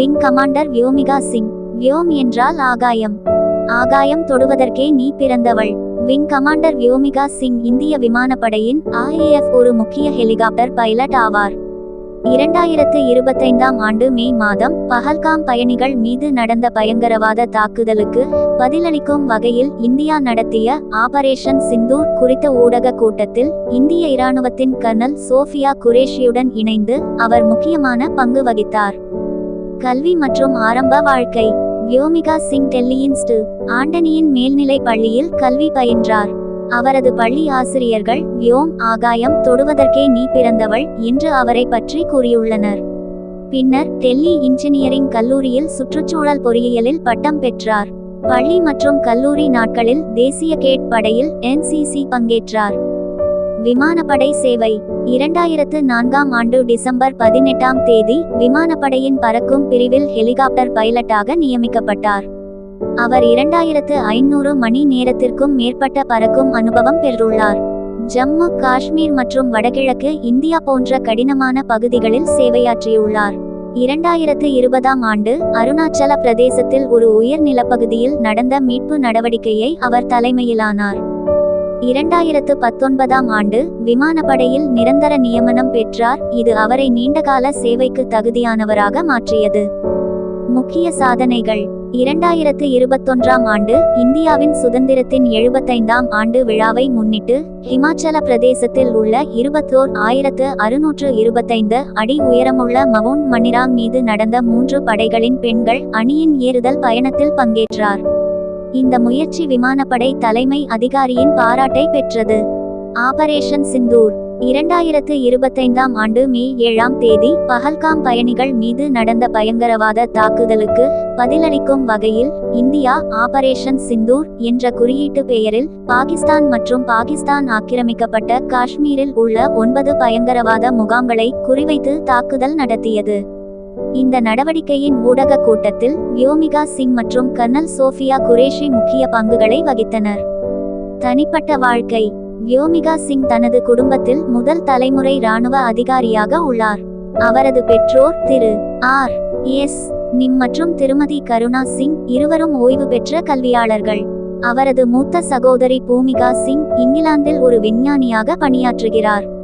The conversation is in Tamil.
Wing commander Vyomika Singh. Vyom என்றால் ஆகாயம். ஆகாயம் தொடுவதற்கே நீ பிறந்தவள். விங் கமாண்டர் வியோமிகா சிங் இந்திய விமானப்படையின் ஆஏஎஃப் ஒரு முக்கிய ஹெலிகாப்டர் பைலட் ஆவார். இரண்டாயிரத்து இருபத்தைந்தாம் ஆண்டு மே மாதம் பஹல்காம் பயணிகள் மீது நடந்த பயங்கரவாத தாக்குதலுக்கு பதிலளிக்கும் வகையில் இந்தியா நடத்திய ஆபரேஷன் சிந்தூர் குறித்த ஊடக கூட்டத்தில் இந்திய இராணுவத்தின் கர்னல் சோஃபியா குரேஷியுடன் இணைந்து அவர் முக்கியமான பங்கு வகித்தார். கல்வி மற்றும் ஆரம்ப வாழ்க்கை. வியோமிகா சிங் டெல்லியின் ஸ்டு ஆண்டனியின் மேல்நிலை பள்ளியில் கல்வி பயின்றார். அவரது பள்ளி ஆசிரியர்கள் வியோம் ஆகாயம் தொடுவதற்கே நீ பிறந்தவள் என்று அவரை பற்றி கூறியுள்ளனர். பின்னர் டெல்லி இன்ஜினியரிங் கல்லூரியில் சுற்றுச்சூழல் பொறியியலில் பட்டம் பெற்றார். பள்ளி மற்றும் கல்லூரி நாட்களில் தேசிய கேட் படையில் என்சிசி பங்கேற்றார். விமானப்படை சேவை. இரண்டாயிரத்து நான்காம் ஆண்டு டிசம்பர் பதினெட்டாம் தேதி விமானப்படையின் பறக்கும் பிரிவில் ஹெலிகாப்டர் பைலட்டாக நியமிக்கப்பட்டார். அவர் இரண்டாயிரத்து ஐநூறு மணி நேரத்திற்கும் மேற்பட்ட பறக்கும் அனுபவம் பெற்றுள்ளார். ஜம்மு காஷ்மீர் மற்றும் வடகிழக்கு இந்தியா போன்ற கடினமான பகுதிகளில் சேவையாற்றியுள்ளார். இரண்டாயிரத்து இருபதாம் ஆண்டு அருணாச்சல பிரதேசத்தில் ஒரு உயர் நிலப்பகுதியில் நடந்த மீட்பு நடவடிக்கையை அவர் தலைமையிலானார். இரண்டாயிரத்து பத்தொன்பதாம் ஆண்டு விமானப்படையில் நிரந்தர நியமனம் பெற்றார். இது அவரை நீண்டகால சேவைக்கு தகுதியானவராக மாற்றியது. முக்கிய சாதனைகள். இரண்டாயிரத்து இருபத்தொன்றாம் ஆண்டு இந்தியாவின் சுதந்திரத்தின் எழுபத்தைந்தாம் ஆண்டு விழாவை முன்னிட்டு ஹிமாச்சல பிரதேசத்தில் உள்ள இருபத்தோர் ஆயிரத்து அறுநூற்று இருபத்தைந்து அடி உயரமுள்ள மவுண்ட் மணிராங் மீது நடந்த மூன்று படைகளின் பெண்கள் அணியின் ஏறுதல் பயணத்தில் பங்கேற்றார். இந்த முயற்சி விமானப்படை தலைமை அதிகாரியின் பாராட்டை பெற்றது. ஆபரேஷன் சிந்தூர் இரண்டாயிரத்து இருபத்தைந்தாம் ஆண்டு மே ஏழாம் தேதி பஹல்காம் பயணிகள் மீது நடந்த பயங்கரவாத தாக்குதலுக்கு பதிலளிக்கும் வகையில் இந்தியா ஆபரேஷன் சிந்தூர் என்ற குறியீட்டு பெயரில் பாகிஸ்தான் மற்றும் பாகிஸ்தான் ஆக்கிரமிக்கப்பட்ட காஷ்மீரில் உள்ள ஒன்பது பயங்கரவாத முகாம்களை குறிவைத்து தாக்குதல் நடத்தியது. இந்த நடவடிக்கையின் ஊடக கூட்டத்தில் வியோமிகா சிங் மற்றும் கர்னல் சோஃபியா குரேஷி முக்கிய பங்குகளை வகித்தனர். தனிப்பட்ட வாழ்க்கை. வியோமிகா சிங் தனது குடும்பத்தில் முதல் தலைமுறை இராணுவ அதிகாரியாக உள்ளார். அவரது பெற்றோர் திரு. ஆர். எஸ். நிம் மற்றும் திருமதி கருணா சிங் இருவரும் ஓய்வு பெற்ற கல்வியாளர்கள். அவரது மூத்த சகோதரி பூமிகா சிங் இங்கிலாந்தில் ஒரு விஞ்ஞானியாக பணியாற்றுகிறார்.